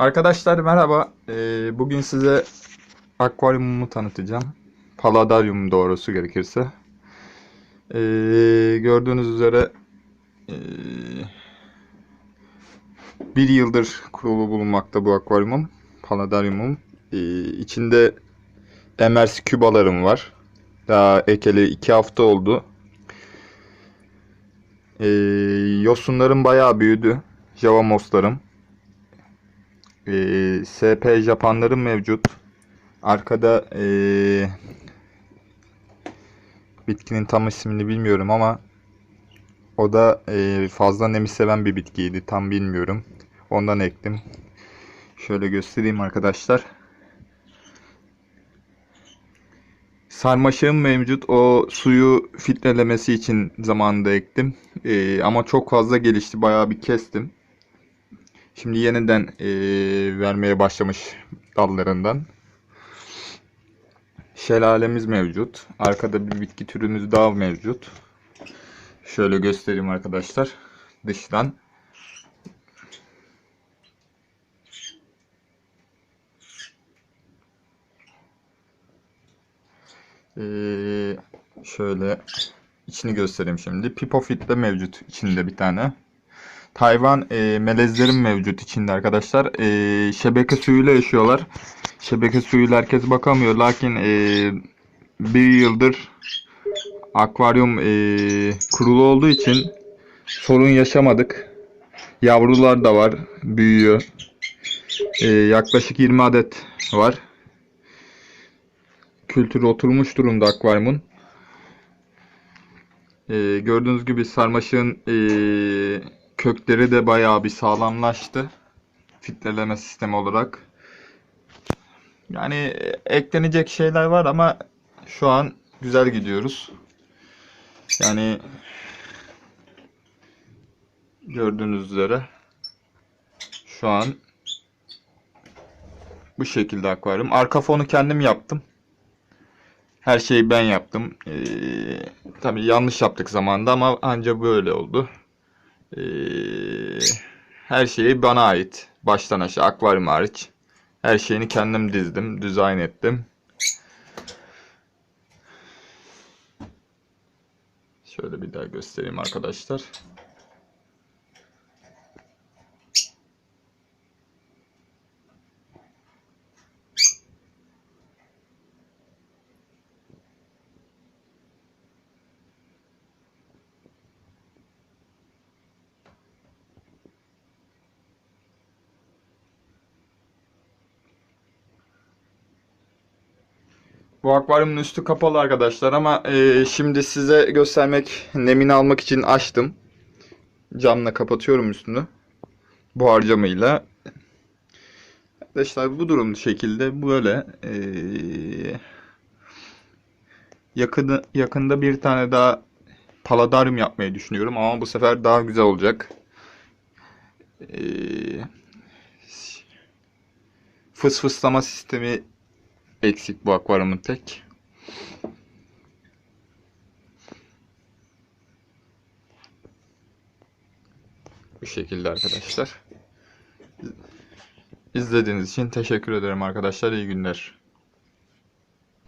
Arkadaşlar merhaba. Ee, bugün size akvaryumumu tanıtacağım. Paladaryum doğrusu gerekirse. Ee, gördüğünüz üzere ee, bir yıldır kurulu bulunmakta bu akvaryumum. Paladaryumum. Ee, içinde emers kübalarım var. Daha ekeli iki hafta oldu. Ee, yosunlarım bayağı büyüdü. Javamoslarım. Ee, SP Japanlarım mevcut. Arkada ee, bitkinin tam ismini bilmiyorum ama o da ee, fazla nemi seven bir bitkiydi. Tam bilmiyorum. Ondan ektim. Şöyle göstereyim arkadaşlar. Sarmaşığım mevcut. O suyu filtrelemesi için zamanında ektim. Ee, ama çok fazla gelişti. Bayağı bir kestim. Şimdi yeniden eee, vermeye başlamış dallarından. Şelalemiz mevcut. Arkada bir bitki türümüz daha mevcut. Şöyle göstereyim arkadaşlar. Dıştan. Eee, şöyle içini göstereyim şimdi. Pipofit de mevcut içinde bir tane. Tayvan e, melezlerim mevcut içinde arkadaşlar. E, şebeke suyuyla yaşıyorlar. Şebeke suyuyla herkes bakamıyor. Lakin e, bir yıldır akvaryum e, kurulu olduğu için sorun yaşamadık. Yavrular da var. Büyüyor. E, yaklaşık 20 adet var. Kültürü oturmuş durumda akvaryumun. E, gördüğünüz gibi sarmaşığın e, kökleri de bayağı bir sağlamlaştı. Filtreleme sistemi olarak. Yani e, eklenecek şeyler var ama şu an güzel gidiyoruz. Yani gördüğünüz üzere şu an bu şekilde akvaryum. Arka fonu kendim yaptım. Her şeyi ben yaptım. Ee, tabii yanlış yaptık zamanda ama anca böyle oldu. Ee, her şeyi bana ait. Baştan aşağı akvaryum hariç. Her şeyini kendim dizdim, dizayn ettim. Şöyle bir daha göstereyim arkadaşlar. Bu akvaryumun üstü kapalı arkadaşlar ama e, şimdi size göstermek, nemini almak için açtım. Camla kapatıyorum üstünü. Bu harcamayla. Arkadaşlar bu durum şekilde böyle. E, yakını, yakında bir tane daha paladaryum yapmayı düşünüyorum ama bu sefer daha güzel olacak. E, fıs fıslama sistemi eksik bu akvaryumun tek. Bu şekilde arkadaşlar. İzlediğiniz için teşekkür ederim arkadaşlar. İyi günler.